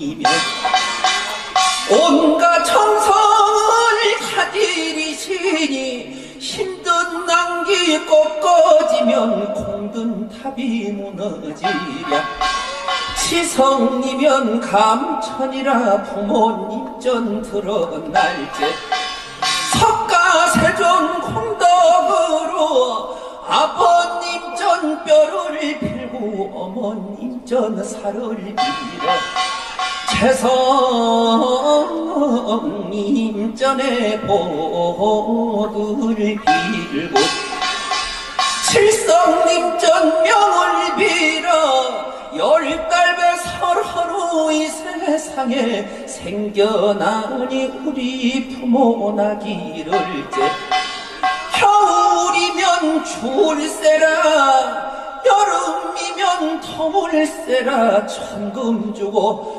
지키며 온갖 정성을 가지리시니 힘든 낭기 꺾어지면 공든 탑이 무너지랴. 지성이면 감천이라 부모님 전 드러날제 석가세존 공덕으로 아버님 전 뼈를 빌고 어머님 전 살을 빌어 재성님 전에 보를 빌고 칠성님 전 명을 빌어 열달배 설하루 이 세상에 생겨나니 우리 부모 나기를째 겨울이면 줄세라 여름이면 더울세라 천금 주고